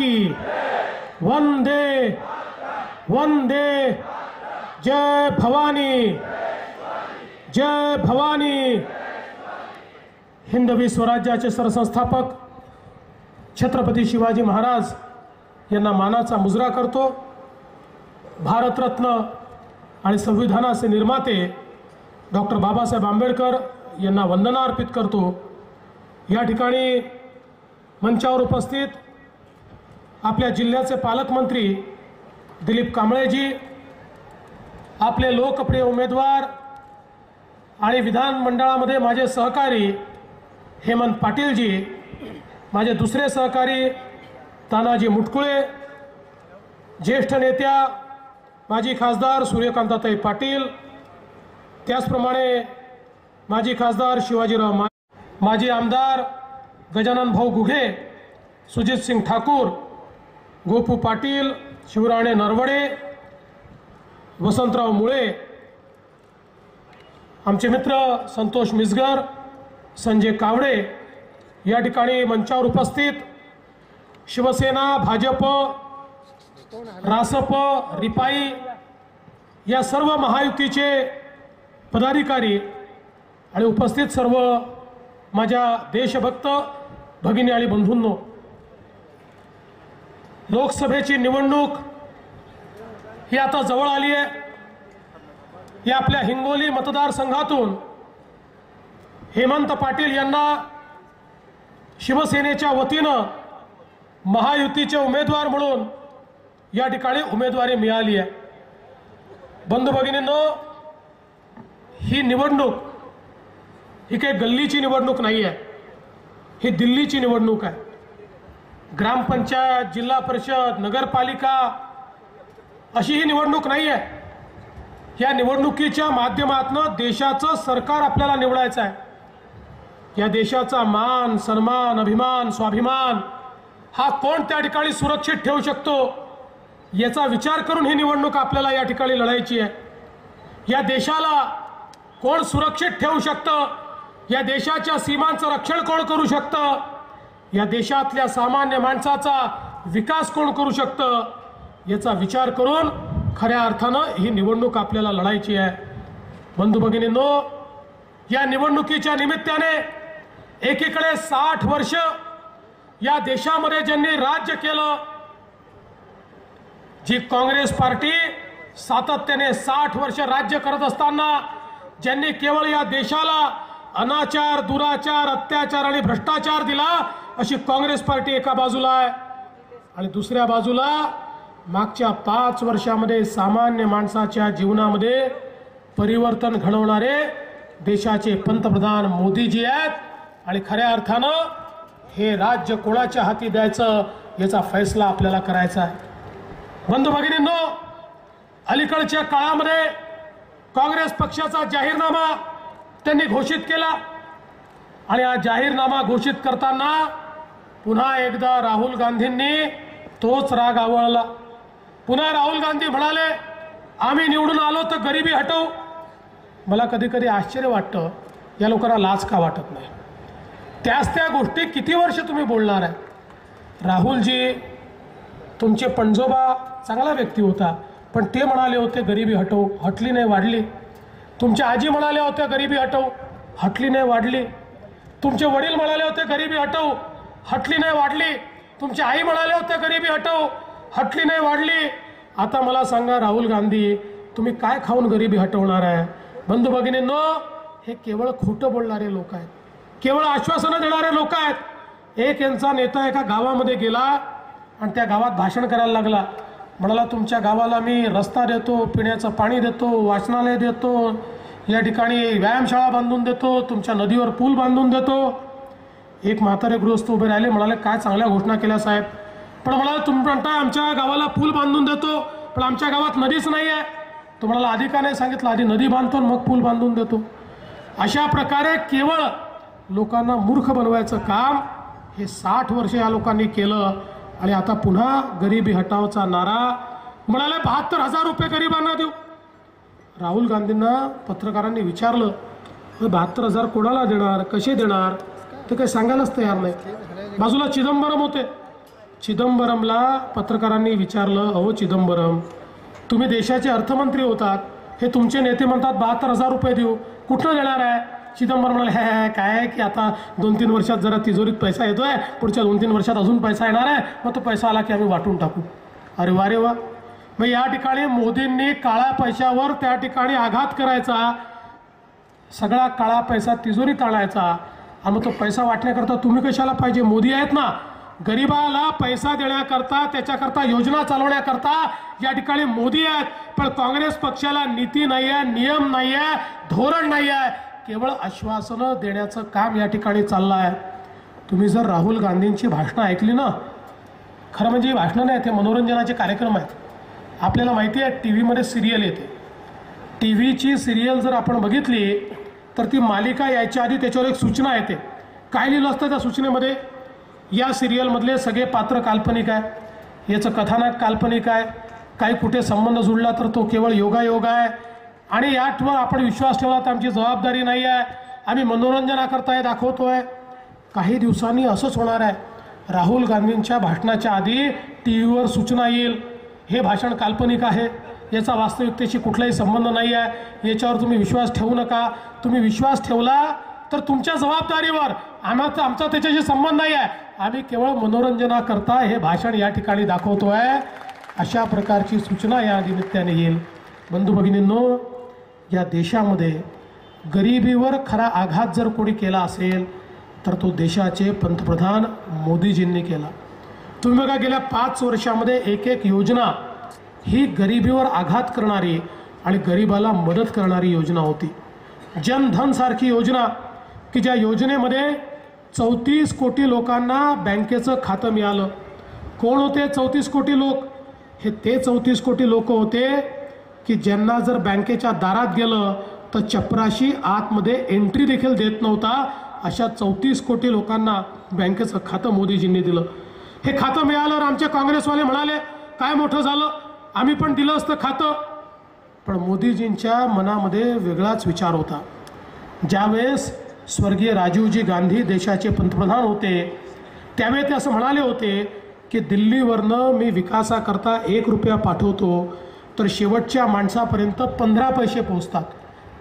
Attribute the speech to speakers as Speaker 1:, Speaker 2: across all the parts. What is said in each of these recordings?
Speaker 1: की। वंदे वंदे। जय भवानी। जय भवानी। हिंदवी स्वराज्याचे सरसंस्थापक छत्रपती शिवाजी महाराज यांना मानाचा मुजरा करतो. भारतरत्न आणि संविधानाचे निर्माते डॉक्टर बाबासाहेब आंबेडकर यांना वंदना अर्पित करतो. या ठिकाणी मंचावर उपस्थित आपल्या जिल्ह्याचे पालकमंत्री दिलीप कांबळेजी आपले लोकप्रिय उमेदवार आणि विधानमंडळामध्ये माझे सहकारी हेमंत पाटीलजी माझे दुसरे सहकारी तानाजी मुटकुळे ज्येष्ठ नेत्या माजी खासदार सूर्यकांताताई पाटील त्याचप्रमाणे माजी खासदार शिवाजीराव मा माजी आमदार गजानन भाऊ गुघे सुजित सिंग ठाकूर गोपू पाटील शिवराणे नरवडे वसंतराव मुळे आमचे मित्र संतोष मिसगर संजय कावडे या ठिकाणी मंचावर उपस्थित शिवसेना भाजप रासप रिपाई या सर्व महायुतीचे पदाधिकारी आणि उपस्थित सर्व माझ्या देशभक्त भगिनी आणि बंधूंनो लोकसभेची निवडणूक ही आता जवळ आली आहे. या आपल्या हिंगोली मतदारसंघातून हेमंत पाटील यांना शिवसेनेच्या वतीनं महायुतीचे उमेदवार म्हणून या ठिकाणी उमेदवारी मिळाली आहे. बंधू भगिनींनो ही निवडणूक ही काही गल्लीची निवडणूक नाही आहे ही दिल्लीची निवडणूक आहे. ग्रामपंचायत जिल्हा परिषद नगरपालिका अशी ही निवडणूक नाही आहे या निवडणुकीच्या माध्यमातून देशाचं सरकार आपल्याला निवडायचं आहे. या देशाचा मान सन्मान अभिमान स्वाभिमान हा कोण त्या ठिकाणी सुरक्षित ठेवू शकतो याचा विचार करून ही निवडणूक आपल्याला या ठिकाणी लढायची आहे. या देशाला कोण सुरक्षित ठेवू शकतं या देशाच्या सीमांचं रक्षण कोण करू शकतं या देशातल्या सामान्य माणसाचा विकास कोण करू शकतं याचा विचार करून खऱ्या अर्थानं ही निवडणूक आपल्याला लढायची आहे. बंधू भगिनींनो या निवडणुकीच्या निमित्ताने एकीकडे साठ वर्ष या देशामध्ये ज्यांनी राज्य केलं जी काँग्रेस पार्टी सातत्याने साठ वर्ष राज्य करत असताना ज्यांनी केवळ या देशाला अनाचार दुराचार अत्याचार आणि भ्रष्टाचार दिला अशी काँग्रेस पार्टी एका बाजूला आहे आणि दुसऱ्या बाजूला मागच्या पाच वर्षामध्ये सामान्य माणसाच्या जीवनामध्ये परिवर्तन घडवणारे देशाचे पंतप्रधान मोदीजी आहेत. आणि खऱ्या अर्थानं हे राज्य कोणाच्या हाती द्यायचं याचा फैसला आपल्याला करायचा आहे. बंधू भगिनींनो अलीकडच्या काळामध्ये काँग्रेस पक्षाचा जाहीरनामा त्यांनी घोषित केला. आणि हा जाहीरनामा घोषित करताना पुन्हा एकदा राहुल गांधींनी तोच राग आवळला. पुन्हा राहुल गांधी म्हणाले आम्ही निवडून आलो तर गरिबी हटवू. मला कधी कधी आश्चर्य वाटतं या लोकांना लाच का वाटत नाही? त्याच त्या गोष्टी किती वर्ष तुम्ही बोलणार आहे? राहुलजी तुमचे पणजोबा चांगला व्यक्ती होता पण ते म्हणाले होते गरिबी हटवू. हटली नाही वाढली. तुमच्या आजी म्हणाल्या होत्या गरिबी हटवू. हटली नाही वाढली. तुमचे वडील म्हणाले होते गरिबी हटवू. हटली नाही वाढली. तुमची आई म्हणाले होते गरिबी हटव. हटली नाही वाढली. आता मला सांगा राहुल गांधी तुम्ही काय खाऊन गरिबी हटवणार आहे? बंधू न हे केवळ खोटं बोलणारे लोक आहेत. केवळ आश्वासनं देणारे लोक आहेत. एक यांचा नेता एका गावामध्ये गेला आणि त्या गावात भाषण करायला लागला. म्हणाला तुमच्या गावाला मी रस्ता देतो पिण्याचं पाणी देतो वाचनालय देतो या ठिकाणी व्यायामशाळा बांधून देतो तुमच्या नदीवर पूल बांधून देतो एक म्हातारे गृहस्थ उभे राहिले म्हणाले काय चांगल्या घोषणा केल्या साहेब? पण म्हणाला तुम्ही म्हणताय आमच्या गावाला पूल बांधून देतो पण आमच्या गावात नदीच नाही आहे तो म्हणाला आधी का नाही सांगितलं? आधी नदी बांधतो आणि मग पूल बांधून देतो. अशा प्रकारे केवळ लोकांना मूर्ख बनवायचं काम हे साठ वर्ष या लोकांनी केलं आणि आता पुन्हा गरिबी हटावचा नारा म्हणाले बहात्तर हजार रुपये गरिबांना देऊ. राहुल गांधींना पत्रकारांनी विचारलं बहात्तर हजार कोणाला देणार? कसे देणार? ते काही सांगायलाच तयार नाही. बाजूला चिदंबरम होते. चिदंबरमला पत्रकारांनी विचारलं अहो चिदंबरम तुम्ही देशाचे अर्थमंत्री होतात. हे तुमचे नेते म्हणतात बहात्तर हजार रुपये देऊ. कुठनं देणार आहे? चिदंबरम म्हणाले हे हे, काय आहे की आता दोन तीन वर्षात जरा तिजोरीत पैसा येतोय. पुढच्या दोन तीन वर्षात अजून पैसा येणार आहे. मग तो पैसा आला की आम्ही वाटून टाकू. अरे वा रे वा. मग या ठिकाणी मोदींनी काळ्या पैशावर त्या ठिकाणी आघात करायचा. सगळा काळा पैसा तिजोरीत आणायचा. आणि मग तो पैसा वाटण्याकरता तुम्ही कशाला पाहिजे? मोदी आहेत ना. गरिबाला पैसा देण्याकरता त्याच्याकरता योजना चालवण्याकरता या ठिकाणी मोदी आहेत. पण काँग्रेस पक्षाला नीती नाही आहे नियम नाही आहे धोरण नाही आहे केवळ आश्वासनं देण्याचं काम या ठिकाणी चाललं आहे. तुम्ही जर राहुल गांधींची भाषणं ऐकली ना खरं म्हणजे ही भाषणं नाही ते मनोरंजनाचे कार्यक्रम आहेत. आपल्याला माहिती आहे टी व्हीमध्ये सिरियल येते. टी व्हीची सिरियल जर आपण बघितली तर ती मालिका यायच्या आधी त्याच्यावर एक सूचना येते. काय लिहिलं असतं त्या सूचनेमध्ये? या सिरियलमधले सगळे पात्र काल्पनिक आहे. याचं कथानक काल्पनिक आहे. काही कुठे संबंध जुळला तर तो केवळ योगायोग आहे. आणि यावर आपण विश्वास ठेवला तर आमची जबाबदारी नाही आहे. आम्ही मनोरंजनाकरता हे दाखवतोय. काही दिवसांनी असंच होणार आहे. राहुल गांधींच्या भाषणाच्या आधी टी व्हीवर सूचना येईल. हे भाषण काल्पनिक आहे. याचा वास्तविकतेशी कुठलाही संबंध नाही आहे. याच्यावर तुम्ही विश्वास ठेवू नका. तुम्ही विश्वास ठेवला तर तुमच्या जबाबदारीवर आम्हाला आमचा त्याच्याशी संबंध नाही आहे. आम्ही केवळ मनोरंजनाकरता हे भाषण या ठिकाणी दाखवतो आहे अशा प्रकारची सूचना या निमित्ताने येईल. बंधू भगिनींनो या देशामध्ये गरिबीवर खरा आघात जर कोणी केला असेल तर तो देशाचे पंतप्रधान मोदीजींनी केला. तुम्ही बघा गेल्या पाच वर्षामध्ये एक एक योजना ही गरिबीवर आघात करणारी आणि गरिबाला मदत करणारी योजना होती. जनधनसारखी योजना की ज्या योजनेमध्ये चौतीस कोटी लोकांना बँकेचं खातं मिळालं. कोण होते चौतीस कोटी लोक? हे ते चौतीस कोटी लोक होते की ज्यांना जर बँकेच्या दारात गेलं तर चपराशी आतमध्ये एंट्री देखील देत नव्हता अशा चौतीस कोटी लोकांना बँकेचं खातं मोदीजींनी दिलं. हे खातं मिळालं आमचे काँग्रेसवाले म्हणाले काय मोठं झालं? आम्ही पण दिलं असतं खातं. पण मोदीजींच्या मनामध्ये वेगळाच विचार होता. ज्यावेळेस स्वर्गीय राजीवजी गांधी देशाचे पंतप्रधान होते त्यावेळी ते असं म्हणाले होते की दिल्लीवरनं मी विकासाकरता एक रुपया पाठवतो तर शेवटच्या माणसापर्यंत पंधरा पैसे पोहोचतात.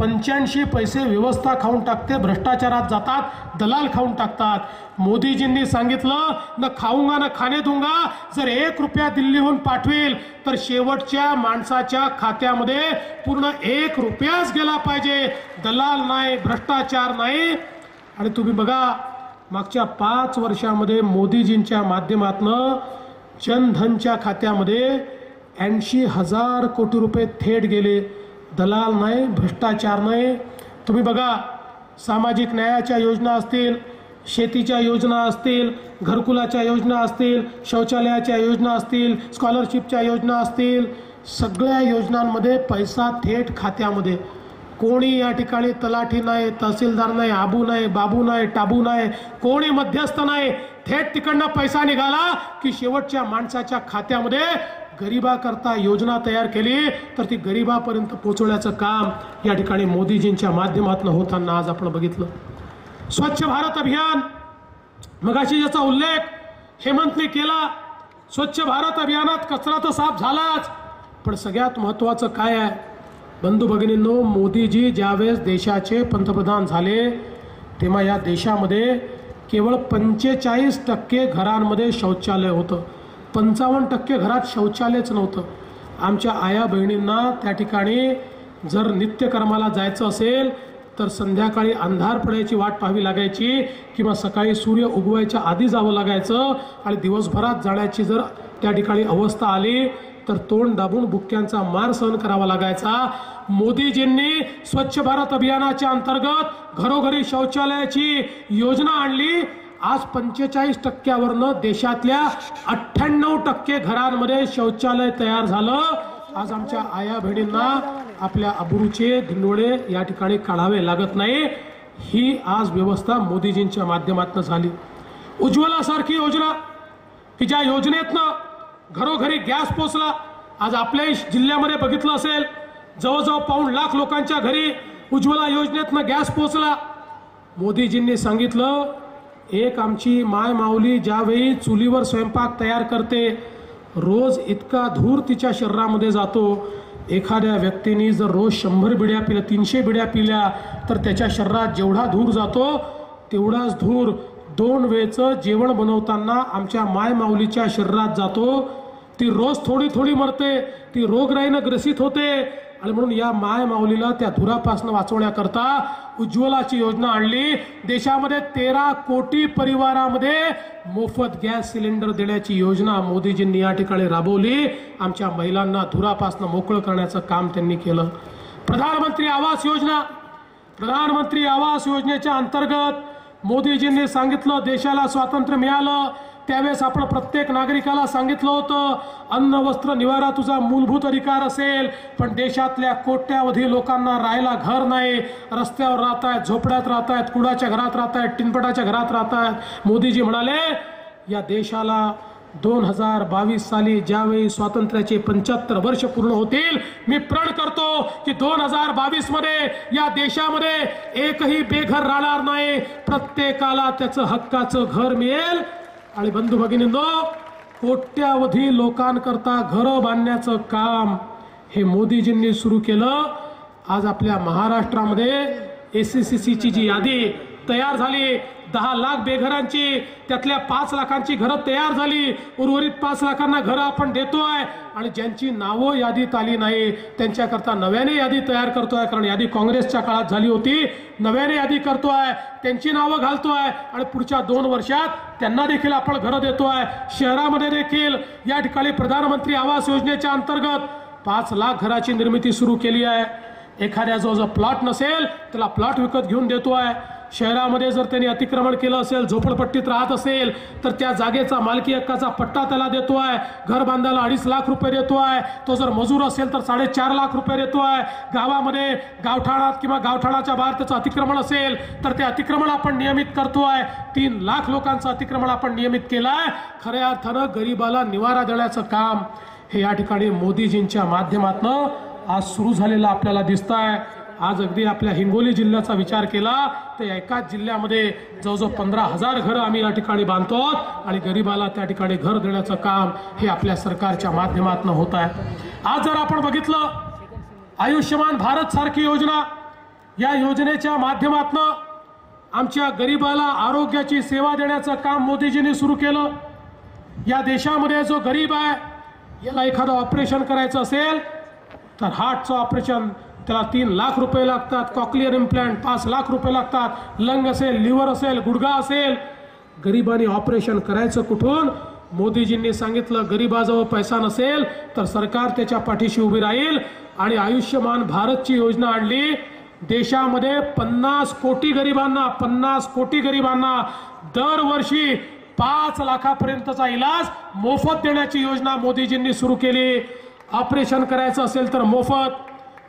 Speaker 1: पंच्याऐंशी पैसे व्यवस्था खाऊन टाकते भ्रष्टाचारात जातात दलाल खाऊन टाकतात. मोदीजींनी सांगितलं न खाऊंगा न खाणे दूंगा जर एक रुपया दिल्लीहून पाठवेल तर शेवटच्या माणसाच्या खात्यामध्ये पूर्ण एक रुपयाच गेला पाहिजे. दलाल नाही भ्रष्टाचार नाही. आणि तुम्ही बघा मागच्या पाच वर्षामध्ये मोदीजींच्या माध्यमातनं जनधनच्या खात्यामध्ये ऐंशी हजार कोटी रुपये थेट गेले. दलाल नाही भ्रष्टाचार नाही. तुम्ही बघा सामाजिक न्यायाच्या योजना असतील शेतीच्या योजना असतील घरकुलाच्या योजना असतील शौचालयाच्या योजना असतील स्कॉलरशिपच्या योजना असतील सगळ्या योजनांमध्ये पैसा थेट खात्यामध्ये. कोणी या ठिकाणी तलाठी नाही तहसीलदार नाही आबू नाही बाबू नाही टाबू नाही कोणी मध्यस्थ नाही थेट तिकडनं पैसा निघाला की शेवटच्या माणसाच्या खात्यामध्ये गरिबाकरता योजना तयार केली तर ती गरिबापर्यंत पोहोचवण्याचं काम या ठिकाणी मोदीजींच्या माध्यमातून होताना आज आपण बघितलं. स्वच्छ भारत अभियान मगाशी ज्याचा उल्लेख हेमंतने केला स्वच्छ भारत अभियानात कचरा तर साफ झालाच पण सगळ्यात महत्त्वाचं काय आहे? बंधू भगिनींनो मोदीजी ज्यावेळेस देशाचे पंतप्रधान झाले तेव्हा या देशामध्ये केवळ पंचेचाळीस टक्के घरांमध्ये शौचालय होतं. पंचावन्न टक्के घरात शौचालयच नव्हतं. आमच्या आया बहिणींना त्या ठिकाणी जर नित्यकर्माला जायचं असेल तर संध्याकाळी अंधार पडायची वाट पाहावी लागायची किंवा सकाळी सूर्य उगवायच्या आधी जावं लागायचं आणि दिवसभरात जाण्याची जर त्या ठिकाणी अवस्था आली तर तोंड दाबून बुक्क्यांचा मार सहन करावा लागायचा. मोदीजींनी स्वच्छ भारत अभियानाच्या अंतर्गत घरोघरी शौचालयाची योजना आणली. आज पंचेचाळीस टक्क्यावरनं देशातल्या अठ्ठ्याण्णव टक्के घरांमध्ये शौचालय तयार झालं. आज आमच्या आया बहिणींना आपल्या अब्रूचे धिंडोळे या ठिकाणी काढावे लागत नाही. ही आज व्यवस्था मोदीजींच्या माध्यमातून झाली. उज्ज्वलासारखी योजना. की ज्या योजनेतनं घरोघरी गॅस पोचला. आज आपल्या जिल्ह्यामध्ये बघितलं असेल जवळजवळ पाऊण लाख लोकांच्या घरी उज्ज्वला योजनेतनं गॅस पोचला. मोदीजींनी सांगितलं एक आमची माय माऊली ज्यावेळी चुलीवर स्वयंपाक तयार करते रोज इतका धूर तिच्या शरीरामध्ये जातो. एखाद्या व्यक्तीने जर रोज शंभर बिड्या पिल्या तीनशे बिड्या पिल्या तर त्याच्या शरीरात जेवढा धूर जातो तेवढाच धूर दोन वेळचं जेवण बनवताना आमच्या माय माऊलीच्या शरीरात जातो. ती रोज थोडी थोडी मरते ती रोगराईनं ग्रसित होते आणि म्हणून या माय माऊलीला त्या धुरापासून वाचवण्याकरता उज्ज्वलाची योजना आणली. देशामध्ये तेरा कोटी परिवारामध्ये मोफत गॅस सिलेंडर देण्याची योजना मोदीजींनी या ठिकाणी राबवली. आमच्या महिलांना धुरापासून मोकळं करण्याचं काम त्यांनी केलं. प्रधानमंत्री आवास योजना. प्रधानमंत्री आवास योजनेच्या अंतर्गत मोदीजींनी सांगितलं देशाला स्वातंत्र्य मिळालं. त्यावेळेस आपण प्रत्येक नागरिकाला सांगितलं होतं अन्न वस्त्र निवारा तुझा मूलभूत अधिकार असेल पण देशातल्या कोट्यावधी लोकांना राहायला घर नाही. रस्त्यावर राहत आहेत झोपड्यात राहत आहेत कुडाच्या घरात राहत आहेत टिनपटाच्या घरात राहत आहेत मोदीजी म्हणाले या देशाला दोन हजार बावीस साली ज्यावेळी स्वातंत्र्याचे पंच्याहत्तर वर्ष पूर्ण होतील मी प्रण करतो की दोन हजार बावीसमध्ये या देशामध्ये एकही बेघर राहणार नाही. प्रत्येकाला त्याचं हक्काचं घर मिळेल आणि बंधू भगिनींनो कोट्यावधी लोकांकरता घरं बांधण्याचं काम हे मोदीजींनी सुरू केलं. आज आपल्या महाराष्ट्रामध्ये एस सी सी सीची जी यादी तयार झाली. दहा लाख बेघरांची त्यातल्या पाच लाखांची घरं तयार झाली. उर्वरित पाच लाखांना घरं आपण देतोय. आणि ज्यांची नावं यादीत आली नाही त्यांच्याकरता नव्याने यादी तयार करतोय कारण यादी काँग्रेसच्या काळात झाली होती. नव्याने यादी करतोय त्यांची नावं घालतोय. आणि पुढच्या दोन वर्षात त्यांना देखील आपण घरं देतोय. शहरामध्ये देखील या ठिकाणी प्रधानमंत्री आवास योजनेच्या अंतर्गत पाच लाख घराची निर्मिती सुरू केली आहे. एखाद्याजवळ जर प्लॉट नसेल त्याला प्लॉट विकत घेऊन देतो आहे शहरामध्ये जर त्यांनी अतिक्रमण केलं असेल झोपडपट्टीत राहत असेल तर त्या जागेचा मालकी हक्काचा पट्टा त्याला देतो आहे. घर बांधायला अडीच लाख रुपये देतो आहे. तो जर मजूर असेल तर साडेचार लाख रुपये देतो आहे. गावामध्ये गावठाणात किंवा गावठाणाच्या बाहेर त्याचं अतिक्रमण असेल तर ते अतिक्रमण आपण नियमित करतो आहे. तीन लाख लोकांचं अतिक्रमण आपण नियमित केलं आहे. खऱ्या अर्थानं गरिबाला निवारा देण्याचं काम हे या ठिकाणी मोदीजींच्या माध्यमातनं आज सुरू झालेलं आपल्याला दिसत आहे आज अगदी आपल्या हिंगोली जिल्ह्याचा विचार केला तर एकाच जिल्ह्यामध्ये जवळजवळ पंधरा हजार घरं आम्ही या ठिकाणी बांधतो आणि गरिबाला त्या ठिकाणी घर देण्याचं काम हे आपल्या सरकारच्या माध्यमातून होत आहे. आज जर आपण बघितलं आयुष्यमान भारत सारखी योजना या योजनेच्या माध्यमातून आमच्या गरिबाला आरोग्याची सेवा देण्याचं काम मोदीजींनी सुरू केलं. या देशामध्ये जो गरीब आहे याला एखादं ऑपरेशन करायचं असेल तर हार्टचं ऑपरेशन त्याला तीन लाख रुपये लागतात. कॉक्लिअर इम्प्लॅन्ट पाच लाख रुपये लागतात. लंग असेल लिव्हर असेल गुडघा असेल. गरिबाने ऑपरेशन करायचं कुठून? मोदीजींनी सांगितलं गरिबाजवळ पैसा नसेल तर सरकार त्याच्या पाठीशी उभी राहील. आणि आयुष्यमान भारतची योजना आणली. देशामध्ये पन्नास कोटी गरिबांना पन्नास कोटी गरिबांना दरवर्षी पाच लाखापर्यंतचा इलाज मोफत देण्याची योजना मोदीजींनी सुरू केली. ऑपरेशन करायचं असेल तर मोफत.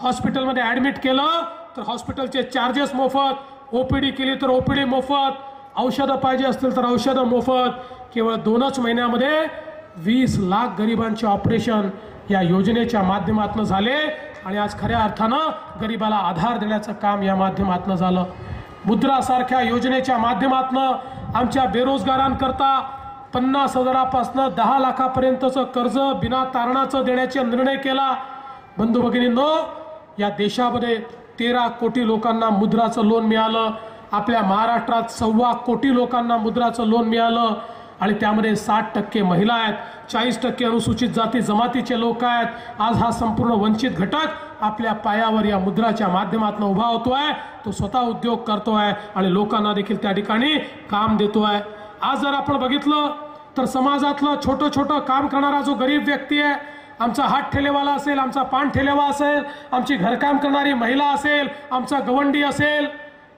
Speaker 1: हॉस्पिटलमध्ये ॲडमिट केलं तर हॉस्पिटलचे चार्जेस मोफत. ओ पी डी केली तर ओ पी डी मोफत. औषधं पाहिजे असतील तर औषधं मोफत. केवळ दोनच महिन्यामध्ये वीस लाख गरिबांचे ऑपरेशन या योजनेच्या माध्यमातून झाले आणि आज खऱ्या अर्थानं गरिबाला आधार देण्याचं काम या माध्यमातून झालं. मुद्रासारख्या योजनेच्या माध्यमातून आमच्या बेरोजगारांकरता पन्नास हजारापासनं दहा लाखापर्यंतचं कर्ज बिना तारणाचं देण्याचा निर्णय केला. बंधू भगिनींनो या देशामध्ये तेरा कोटी लोकांना मुद्राचं लोन मिळालं. आपल्या महाराष्ट्रात सव्वा कोटी लोकांना मुद्राचं लोन मिळालं. आणि त्यामध्ये साठ टक्के महिला आहेत. चाळीस टक्के अनुसूचित जाती जमातीचे लोक आहेत. आज हा संपूर्ण वंचित घटक आपल्या पायावर या मुद्राच्या माध्यमातून उभा होतो आहे तो स्वतः उद्योग करतो आहे आणि लोकांना देखील त्या ठिकाणी काम देतो आहे आज जर आपण बघितलं तर समाजातलं छोटं छोटं काम करणारा जो गरीब व्यक्ती आहे आमचा हात ठेलेवाला असेल आमचा पान ठेलेवा असेल आमची घरकाम करणारी महिला असेल आमचा गवंडी असेल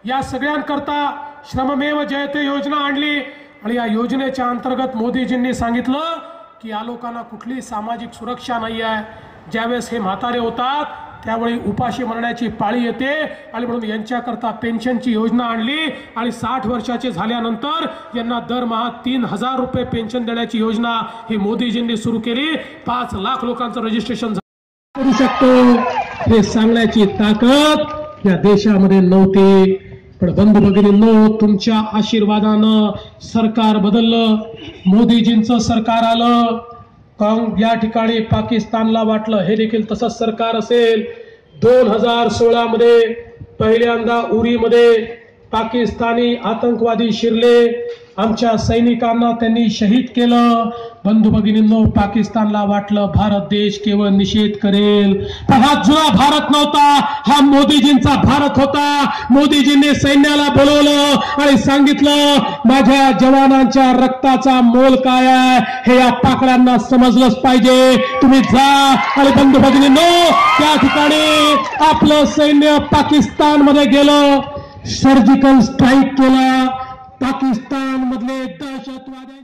Speaker 1: या सगळ्यांकरता श्रममेव जयते योजना आणली. आणि या योजनेच्या अंतर्गत मोदीजींनी सांगितलं की या लोकांना कुठली सामाजिक सुरक्षा नाही आहे ज्यावेळेस हे म्हातारे होतात त्यावेळी उपाशी मरण्याची पाळी येते. आणि म्हणून यांच्याकरता पेन्शनची योजना आणली. आणि साठ वर्षाचे झाल्यानंतर यांना दरमहा तीन हजार रुपये पेन्शन देण्याची योजना ही मोदीजींनी सुरू केली. पाच लाख लोकांचं रजिस्ट्रेशन करू शकतो हे सांगण्याची ताकद या देशामध्ये नव्हती. पण बंधू भगिनींनो तुमच्या आशीर्वादानं सरकार बदललं. मोदीजींचं सरकार आलं. काँग या ठिकाणी पाकिस्तानला वाटलं हे देखील तसंच सरकार असेल. दोन हजार सोळामध्ये पहिल्यांदा उरीमध्ये पाकिस्तानी आतंकवादी शिरले. आमच्या सैनिकांना त्यांनी शहीद केलं. बंधू भगिनींनो पाकिस्तानला वाटलं भारत देश केवळ निषेध करेल. पण हा जुना भारत नव्हता. हा मोदीजींचा भारत होता. मोदीजींनी सैन्याला बोलवलं आणि सांगितलं माझ्या जवानांच्या रक्ताचा मोल काय आहे हे या पाकड्यांना समजलंच पाहिजे. तुम्ही जा. आणि बंधू भगिनींनो त्या ठिकाणी आपलं सैन्य पाकिस्तानमध्ये गेलं. सर्जिकल स्ट्राईक केला. पाकिस्तान मधले दहशतवादी